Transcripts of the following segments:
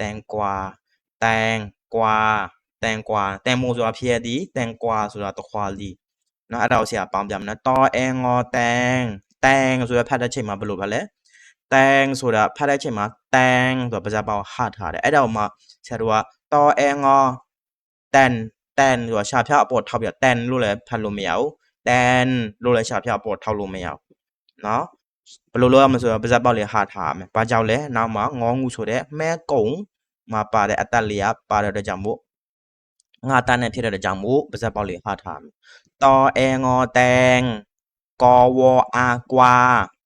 တန်ကွာတန်ကွာတန်ကွာတန်မို့ဆိုတာဖြစ်ရသည်တန်ကွာဆိုတာတခွာလီနော်အဲ့ဒါကိုဆရာပေါင်းပြမယ်နော်တောအဲငေါတန်တန်ဆိုရဖတ်တဲ့ချိန်မှာဘယ်လိုပါလဲတန်ဆိုတာဖတ်တဲ့ချိန်မှာတန်ဆိုတာပါဇာပေါင်းဟတ်ထားတယ်အဲ့ဒါကိုမှဆရာတို့ကတောအဲငေါတန်တန်ဆိုတာရှာဖြားအပေါ်ထောက်ပြတန်လို့လည်းဖတ်လို့မရဘူးတန်လို့လည်းရှာဖြားအပေါ်ထောက်လို့မရဘူးနော် ဘယ်လိုလုပ်ရမလဲဆိုတော့ပါဇက်ပေါက်လေးဟာထားရမယ်။ဘာကြောင့်လဲ။နောက်မှာငေါငူဆိုတဲ့မဲကုံမှာပါတဲ့အတက်လေးကပါတဲ့အတွက်ကြောင့်မို့ငါတန်းနဲ့ဖြစ်တဲ့အတွက်ကြောင့်မို့ပါဇက်ပေါက်လေးဟာထားရမယ်။တောအဲငေါတန်ကောဝအာကွာ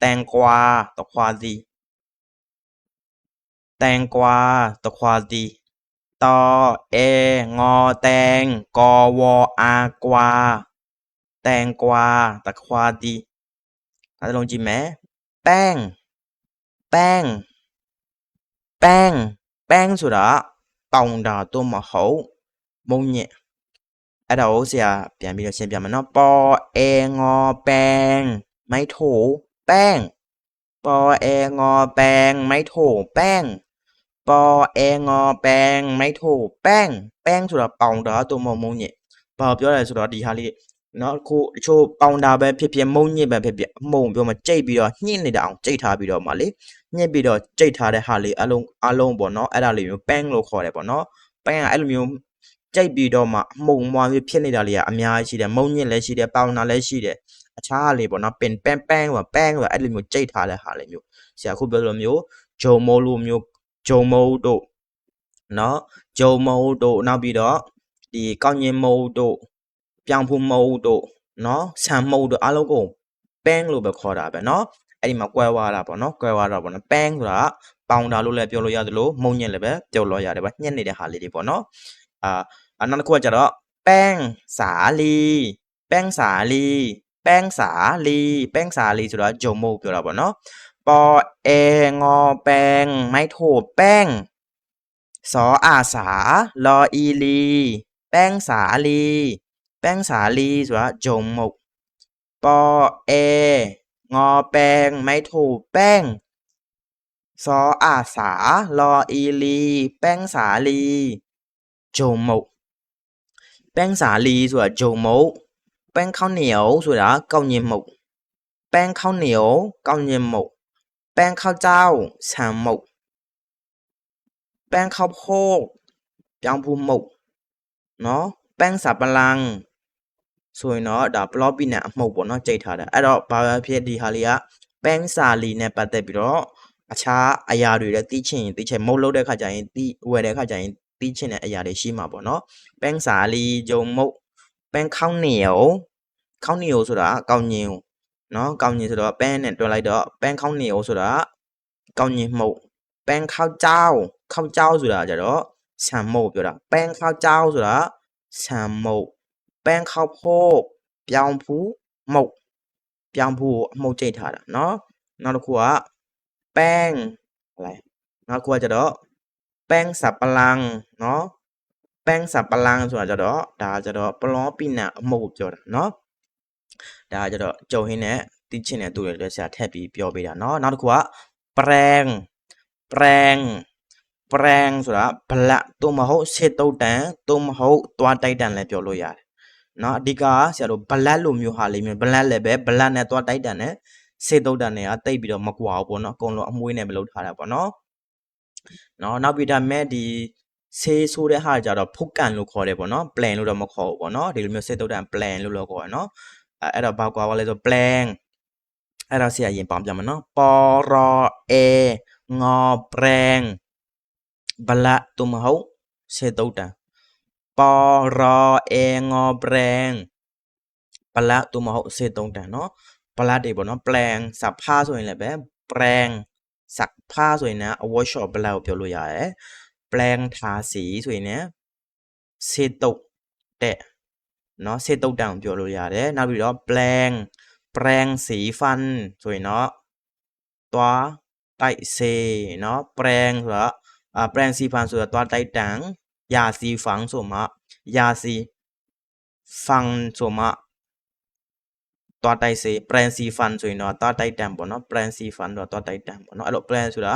တန်ကွာတခွာစီတန်ကွာတခွာစီတောအဲငေါတန်ကောဝအာကွာတန်ကွာတခွာစီအဲ့ဒါလုံးကြည့်မယ် แป้ง แป้ง แป้ง แป้งဆိုတာတောင်တာတော့မဟုတ်မုံညက်အဲ့ဒါကိုဆရာပြန်ပြီးတော့ရှင်းပြမယ်နော်ပေါ်အဲငေါแป้งไม่โถแป้งပေါ်အဲငေါแป้งไม่โถแป้งပေါ်အဲငေါแป้งไม่โถแป้งแป้งဆိုတာပေါင်တာတော့မဟုတ်မုံညက်ဘာပြောလဲဆိုတော့ဒီဟာလေး နော်ခုတချို့ပေါင်တာပဲဖြစ်ဖြစ်မုံညစ်ပဲဖြစ်ဖြစ်အမုံပြောမှကြိတ်ပြီးတော့ညှင့်နေတာအောင်ကြိတ်ထားပြီးတော့မှလေညှစ်ပြီးတော့ကြိတ်ထားတဲ့ဟာလေးအလုံးအလုံးပေါ့နော်အဲ့ဒါလေးမျိုးပန်းလို့ခေါ်တယ်ပေါ့နော်ပန်းကအဲ့လိုမျိုးကြိတ်ပြီးတော့မှအမုံမွားမျိုးဖြစ်နေတာလေးကအများကြီးရှိတယ်မုံညစ်လည်းရှိတယ်ပေါင်တာလည်းရှိတယ်အခြားဟာလေးပေါ့နော်ပင်ပန်းပန်းကပန်းကအဲ့လိုမျိုးကြိတ်ထားတဲ့ဟာလေးမျိုးဆရာခုပြောသလိုမျိုးဂျုံမိုးလိုမျိုးဂျုံမိုးတို့နော်ဂျုံမိုးတို့နောက်ပြီးတော့ဒီကောင်းညင်မိုးတို့ ပြောင်ဖူးမုံတို့နော်ဆန်မုံတို့အားလုံးကိုပန်းလို့ပဲခေါ်တာပဲနော်အဲ့ဒီမှာကွဲသွားတာပေါ့နော်ကွဲသွားတာပေါ့နော်ပန်းဆိုတာပေါင်တာလို့လည်းပြောလို့ရသလိုမုံညက်လည်းပဲပြောလို့ရတယ်ဗျညက်နေတဲ့ဟာလေးတွေပေါ့နော်အာအနောက်တစ်ခုကကျတော့ပန်းစာလီပန်းစာလီပန်းစာလီပန်းစာလီဆိုတာဂျုံမို့ပြောတာပေါ့နော်ပေါ်เองอแปงไม่โถแป้งสออาสาลออีลี แป้งสาลี แป้งสาลีสว่จงหมกปอเองอแป้งไม่ถูกแป้งซออาสาลออีลี แป้งสาลีโจมกแป้งสาลีส่วนโจมกแป้งข้าวเหนียวส่วนละเกาเยียมกแป้งข้าวเหนียวเกาเยียมกแป้งข้าวเจ้าสามมกแป้งข้าวโพดจางพูมกเนาะแป้งสับปะรัง ဆိုရင်တော့ဒါ plot ပိနံအမှုတ်ပေါ့နော်ကြိတ်ထားတာအဲ့တော့ဘာပဲဖြစ်ဒီဟာလေးကပန်းစာလီနဲ့ပတ်သက်ပြီးတော့အခြားအရာတွေလည်းသိချင်ရင်သိချင်မုတ်လို့တဲ့ခါကျရင်သိဝယ်တဲ့ခါကျရင်သိချင်တဲ့အရာတွေရှိမှာပေါ့နော်ပန်းစာလီဂျုံမုတ်ပန်းခေါင်းနေရောခေါင်းနေရောဆိုတာကောင်းညင်နော်ကောင်းညင်ဆိုတော့ပန်းနဲ့တွဲလိုက်တော့ပန်းခေါင်းနေရောဆိုတာကောင်းညင်မှုတ်ပန်းခေါက်ကြောင်းခေါက်ကြောင်းဆိုတာကြတော့ဆံမုတ်ပြောတာပန်းခေါက်ကြောင်းဆိုတာဆံမုတ် แป้งข้าวโพดပြောင်းဖူးမုတ်ပြောင်းဖူးကိုအမှုတ်ကြိတ်ထားတာเนาะနောက်တစ်ခုကแป้งอะไรနောက်တစ်ခုကကျတော့แป้งสับปะรังเนาะแป้งสับปะรังဆိုတာကျတော့ဒါကျတော့ပလောပိနံအမှုတ်ကိုပြောတာเนาะဒါကျတော့ကြုံဟင်းနဲ့တိချင်တဲ့သူတွေလည်းဆရာထည့်ပြီးပြောပေးတာเนาะနောက်တစ်ခုကแปรงแปรงแปรงဆိုတာဗလက်သို့မဟုတ်စေတုတ်တန်သို့မဟုတ်သွားတိုက်တန်လည်းပြောလို့ရတယ် နော်အဓိကဆရာတို့ဘလက်လိုမျိုးဟာလေးမျိုးဘလက်လည်းပဲဘလက်နဲ့သွားတိုက်တန်နဲ့စေတုတ်တန်နဲ့ကတိတ်ပြီးတော့မကွာဘူးပေါ့နော်အကုန်လုံးအမွှေးနဲ့ပဲလုပ်ထားတာပေါ့နော်နော်နောက်ပြီးဒါမဲ့ဒီဆေးဆိုးတဲ့ဟာကြတော့ဖုတ်ကန်လို့ခေါ်တယ်ပေါ့နော် plan လို့တော့မခေါ်ဘူးပေါ့နော်ဒီလိုမျိုးစေတုတ်တန် plan လို့တော့ခေါ်ရနော်အဲအဲ့တော့ဘာကွာပါလဲဆို plan အဲ့တော့ဆရာရင်ပေါင်းပြမယ်နော်ပေါ်ရောအေငေါ plan ဘလက်တူမဟုတ်စေတုတ်တန် ปอรอเองอแปลงပလတ်တူမဟုတ်စေတုံးတန်เนาะပလတ်တွေပေါ့เนาะแปลงสับผ้าဆိုရင်လည်းပဲแปลงสักผ้าဆိုရင်လည်းအဝတ်ရှော့ပလတ်ကိုပြောလို့ရတယ်แปลงทาสีဆိုရင်လည်းစေတုတ်တဲ့เนาะစေတုတ်တန်ကိုပြောလို့ရတယ်နောက်ပြီးတော့แปลงแปลงสีฟันဆိုရင်เนาะသွားတိုက်စေเนาะแปลงဆိုတော့အာแปลงสีฟันဆိုတော့သွားတိုက်တန် ยาสีฝังဆိုမှยาสีฟังဆိုမှသွားတိုက်စေ plan စီ fund ဆိုရင်တော့သွားတိုက်တန်ပေါ့နော် plan စီ fund တော့သွားတိုက်တန်ပေါ့နော်အဲ့လို plan ဆိုတာ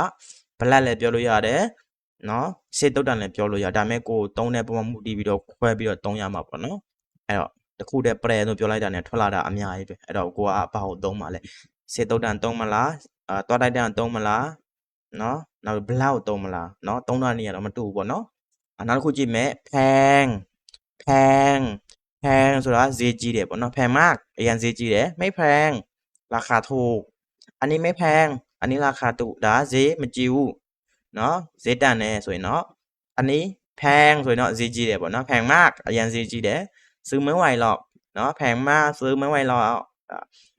blood လည်းပြောလို့ရတယ် နော်စေတုတ်တန်လည်းပြောလို့ရဒါပေမဲ့ကိုယ်သုံးတဲ့ပုံမှန်မှုတည်ပြီးတော့ခွဲပြီးတော့သုံးရမှာပေါ့နော်အဲ့တော့တခုတည်းပရဲလို့ပြောလိုက်တာနဲ့ထွက်လာတာအများကြီးပဲအဲ့တော့ကိုကဘာကိုသုံးမှာလဲစေတုတ်တန်သုံးမလားအာတွားတိုက်တန်သုံးမလားနော်နောက်ဘလောက်သုံးမလားနော်သုံးတာနေရတော့မတူဘူးပေါ့နော် อันนั้นคูจิเมะแพง แพง แพงสุดละ ZG เด็บเนาะแพงมากไอยัน ZG เด็ไม่แพง ราคาถูก อันนี้ไม่แพง อันนี้ราคาถูกดาเซมันจิวเนาะเซดานเนสวยเนาะอันนี้แพงสวยเนาะ ZG เด็บเนาะแพงมากไอยัน ZG เด็ซื้อไม่ไหวหรอกเนาะแพงมากซื้อไม่ไหวหรอก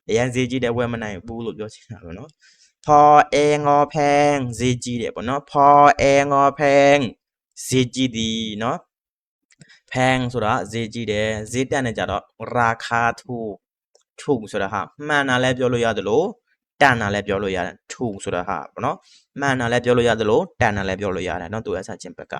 ไอยัน ZG เด็เวมันไหนบูหลุดยอดเนาะพอเองอแพง ZG เด็บเนาะพอเองอแพง ဈေးကြီးသည်เนาะแพงဆိုတာဈေးကြီးတယ်ဈေးတက်နေကြတော့ราคาถูกถูกဆိုတာဟာမှန်တာလည်းပြောလို့ရတယ်လို့တန်တာလည်းပြောလို့ရတယ်ถูกဆိုတာဟာပေါ့เนาะ မှန်တာလည်းပြောလို့ရတယ်လို့တန်တာလည်းပြောလို့ရတယ်เนาะသူအဆက်ချင်းဘက်က